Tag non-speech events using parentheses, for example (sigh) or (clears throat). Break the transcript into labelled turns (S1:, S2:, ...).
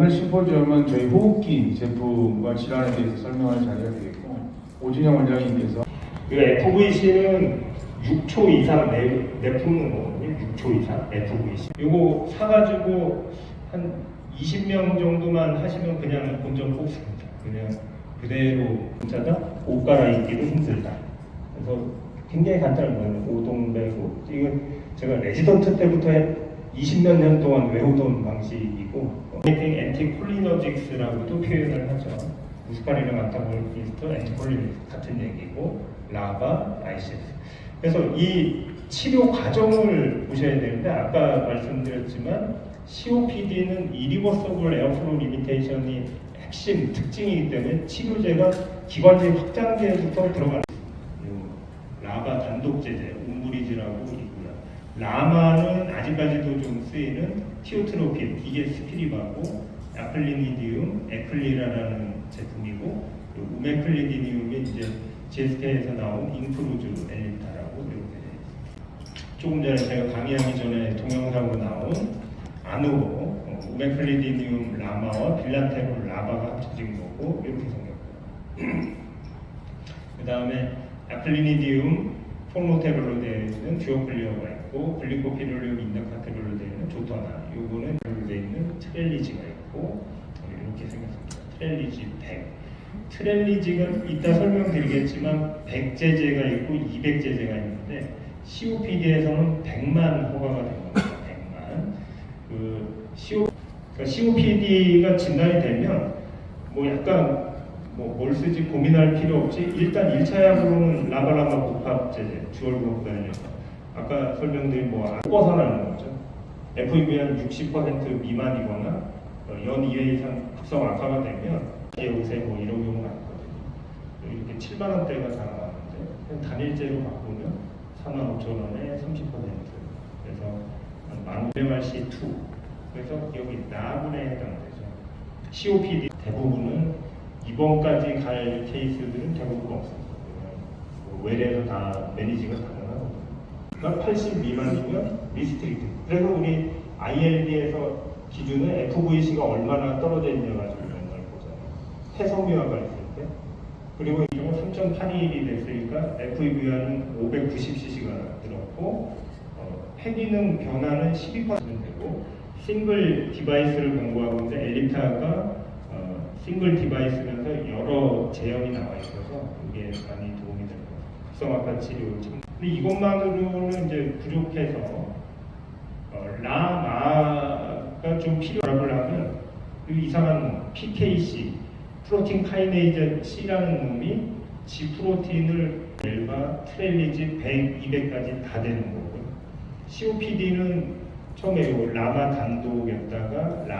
S1: 오늘 심포지엄은 저희 호흡기 제품과 질환에 대해서 설명할 자리가 되겠고 오진영 원장님께서
S2: 그 FVC는 6초 이상 내, 내뿜는 거거든요. 6초 이상 FVC. 이거 사가지고 한 20명 정도만 하시면 그냥 본전 뽑습니다. 그냥 그대로 진짜다 옷 갈아입기도 힘들다. 그래서 굉장히 간단한 거예요. 오동배고 이건 제가 레지던트 때부터 20몇 년 동안 외우던 방식이고 엔티콜리너직스라고도 표현을 하죠. 무스카리랑 안타볼리스트, 엔티콜리너직스 같은 얘기고 라바, 아이시스. 그래서 이 치료 과정을 보셔야 되는데 아까 말씀드렸지만 COPD는 이리버서블 에어플로 리미테이션이 핵심 특징이기 때문에 치료제가 기관지 확장기에부터 들어가는 요 라바 단독 제제, 우무리즈라고 있고요. 라마는 아직까지도 좀 쓰이는 티오트로핀, 이게 스피리바고 아클리니디움, 에클리라라는 제품이고 그리고 우메클리디니움이 이제 GSK에서 나온 인프루즈 엘리타라고 이렇게. 조금 전에 제가 강의하기 전에 동영상으로 나온 아노, 어, 우메클리디니움 라마와 빌란테롤 라바가 합쳐진 거고 이렇게 생겼고요. (clears throat) 그 다음에 아클리니디움 폼노테롤로 되어 있는 듀오클리어가 있고 글리코피놀리움 인더카테롤로 되어 있는 조터나 요거는 되어 있는 트렐리지가 있고 이렇게 생겼습니다. 트렐리지 100 트렐리지가 이따 설명드리겠지만 100제제가 있고 200제제가 있는데 COPD에서는 100만 허가가 된 겁니다. 100만 그 CO, 그러니까 COPD가 진단이 되면 뭐 약간 뭐뭘 쓰지 고민할 필요 없이 일단 1차 약으로는 라바라바 복합제제 주얼복단이요 아까 설명드린 뭐 벗어나는 거죠. FEV 한60% 미만이거나 어, 연 2회 이상 급성 악화가 되면 요새 뭐 이런 경우가 있거든요. 이렇게 7만 원대가 다 나왔는데 단일제로 바꾸면 4만 5천 원에 30% 그래서 만 MRC2 그래서 여기 나분에 해당되죠. COPD 대부분은 입원까지 갈 케이스들은 대부분 없습니다. 뭐 외래에서 다 매니지가 가 80 미만이면 리스트릭트. 그래서 우리 ILD에서 기준은 FVC가 얼마나 떨어져 있냐 가지고 걸 보잖아요. 해소미화가 있을 때. 그리고 이 경우 3.82일이 됐으니까 FEV와는 590cc가 들었고 어, 폐기능 변화는 12%면 되고 싱글 디바이스를 공부하고 있는데 엘리타가 어, 싱글 디바이스면서 여러 제형이 나와 있어서 이게 많이 도움이 같 극성악화 치료. 근데 이것만으로는 이제 부족해서 어, 라마가 좀 필요를 하면 그 이상한 놈, PKC, 프로틴 카이네이즈 C라는 놈이 G 프로틴을 델바, 트렐리지 100, 200까지 다 되는 거고요. COPD는 처음에 요 라마 단독이었다가